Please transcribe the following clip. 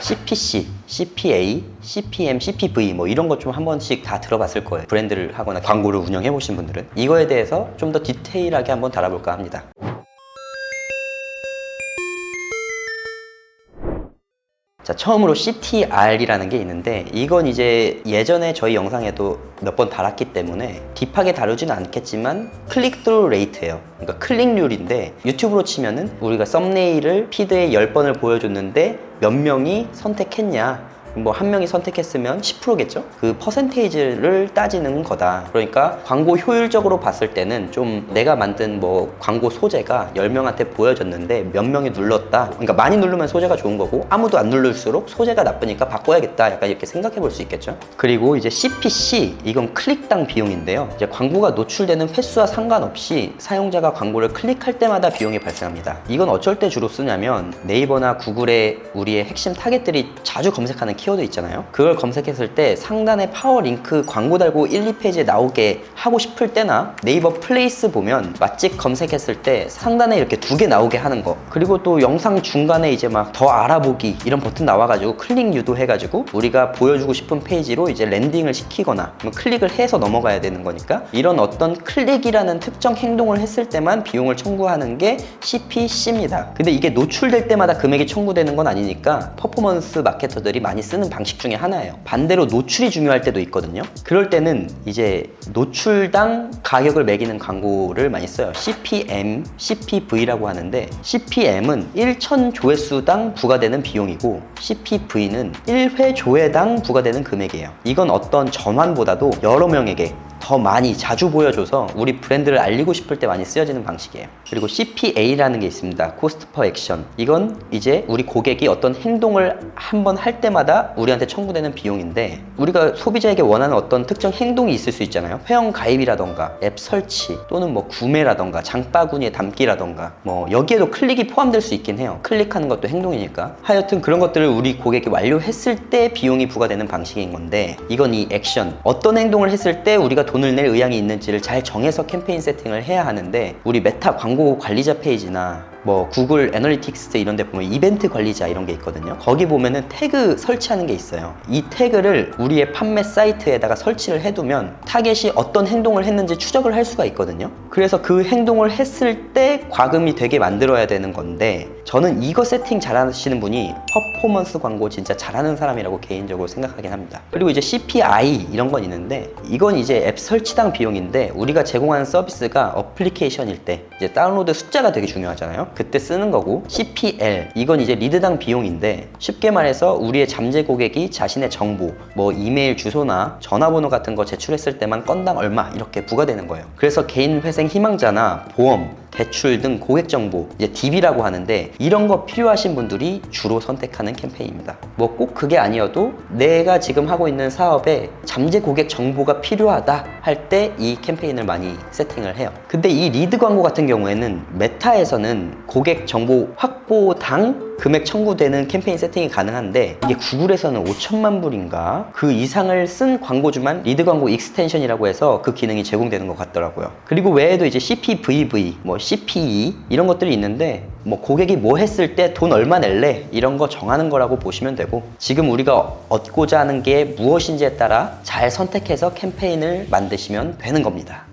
CPC, CPA, CPM, CPV 뭐 이런 것 좀 한 번씩 다 들어봤을 거예요. 브랜드를 하거나 광고를 운영해 보신 분들은 이거에 대해서 좀 더 디테일하게 한번 다뤄볼까 합니다. 자, 처음으로 CTR이라는 게 있는데 이건 이제 예전에 저희 영상에도 몇 번 달았기 때문에 딥하게 다루지는 않겠지만 클릭 드루 레이트예요. 그러니까 클릭률인데 유튜브로 치면은 우리가 썸네일을 피드에 10번을 보여줬는데 몇 명이 선택했냐 뭐 한 명이 선택했으면 10%겠죠? 그 퍼센테이지를 따지는 거다. 그러니까 광고 효율적으로 봤을 때는 좀 내가 만든 뭐 광고 소재가 10명한테 보여졌는데 몇 명이 눌렀다. 그러니까 많이 누르면 소재가 좋은 거고 아무도 안 누를수록 소재가 나쁘니까 바꿔야겠다. 약간 이렇게 생각해 볼 수 있겠죠? 그리고 이제 CPC 이건 클릭당 비용인데요. 이제 광고가 노출되는 횟수와 상관없이 사용자가 광고를 클릭할 때마다 비용이 발생합니다. 이건 어쩔 때 주로 쓰냐면 네이버나 구글에 우리의 핵심 타겟들이 자주 검색하는 키워드 있잖아요. 그걸 검색했을 때 상단에 파워 링크 광고 달고 1, 2페이지에 나오게 하고 싶을 때나 네이버 플레이스 보면 맛집 검색했을 때 상단에 이렇게 두 개 나오게 하는 거. 그리고 또 영상 중간에 이제 막 더 알아보기 이런 버튼 나와가지고 클릭 유도해가지고 우리가 보여주고 싶은 페이지로 이제 랜딩을 시키거나 뭐 클릭을 해서 넘어가야 되는 거니까 이런 어떤 클릭이라는 특정 행동을 했을 때만 비용을 청구하는 게 CPC입니다. 근데 이게 노출될 때마다 금액이 청구되는 건 아니니까 퍼포먼스 마케터들이 많이 쓰는 방식 중에 하나예요. 반대로 노출이 중요할 때도 있거든요. 그럴 때는 이제 노출당 가격을 매기는 광고를 많이 써요. CPM, CPV라고 하는데 CPM은 1천 조회수당 부과되는 비용이고 CPV는 1회 조회당 부과되는 금액이에요. 이건 어떤 전환보다도 여러 명에게 더 많이 자주 보여줘서 우리 브랜드를 알리고 싶을 때 많이 쓰여지는 방식이에요. 그리고 CPA라는 게 있습니다. Cost per Action. 이건 이제 우리 고객이 어떤 행동을 한 번 할 때마다 우리한테 청구되는 비용인데 우리가 소비자에게 원하는 어떤 특정 행동이 있을 수 있잖아요. 회원 가입이라던가 앱 설치 또는 뭐 구매라던가 장바구니에 담기라던가 뭐 여기에도 클릭이 포함될 수 있긴 해요. 클릭하는 것도 행동이니까. 하여튼 그런 것들을 우리 고객이 완료했을 때 비용이 부과되는 방식인 건데 이건 이 액션. 어떤 행동을 했을 때 우리가 돈을 낼 의향이 있는지를 잘 정해서 캠페인 세팅을 해야 하는데 우리 메타 광고 관리자 페이지나 뭐 구글 애널리틱스 이런 데 보면 이벤트 관리자 이런 게 있거든요. 거기 보면은 태그 설치하는 게 있어요. 이 태그를 우리의 판매 사이트에다가 설치를 해두면 타겟이 어떤 행동을 했는지 추적을 할 수가 있거든요. 그래서 그 행동을 했을 때 과금이 되게 만들어야 되는 건데 저는 이거 세팅 잘하시는 분이 퍼포먼스 광고 진짜 잘하는 사람이라고 개인적으로 생각하긴 합니다. 그리고 이제 CPI 이런 건 있는데 이건 이제 앱 설치당 비용인데 우리가 제공하는 서비스가 어플리케이션일 때 이제 다운로드 숫자가 되게 중요하잖아요. 그때 쓰는 거고 CPL 이건 이제 리드당 비용인데 쉽게 말해서 우리의 잠재 고객이 자신의 정보 뭐 이메일 주소나 전화번호 같은 거 제출했을 때만 건당 얼마 이렇게 부과되는 거예요. 그래서 개인 회생 희망자나 보험 대출 등 고객 정보, 이제 DB라고 하는데 이런 거 필요하신 분들이 주로 선택하는 캠페인입니다. 뭐 꼭 그게 아니어도 내가 지금 하고 있는 사업에 잠재 고객 정보가 필요하다 할 때 이 캠페인을 많이 세팅을 해요. 근데 이 리드 광고 같은 경우에는 메타에서는 고객 정보 확보당 금액 청구되는 캠페인 세팅이 가능한데 이게 구글에서는 5천만 불인가 그 이상을 쓴 광고주만 리드 광고 익스텐션이라고 해서 그 기능이 제공되는 것 같더라고요. 그리고 외에도 이제 CPVV, 뭐 CPE 이런 것들이 있는데 뭐 고객이 뭐 했을 때 돈 얼마 낼래 이런 거 정하는 거라고 보시면 되고 지금 우리가 얻고자 하는 게 무엇인지에 따라 잘 선택해서 캠페인을 만드시면 되는 겁니다.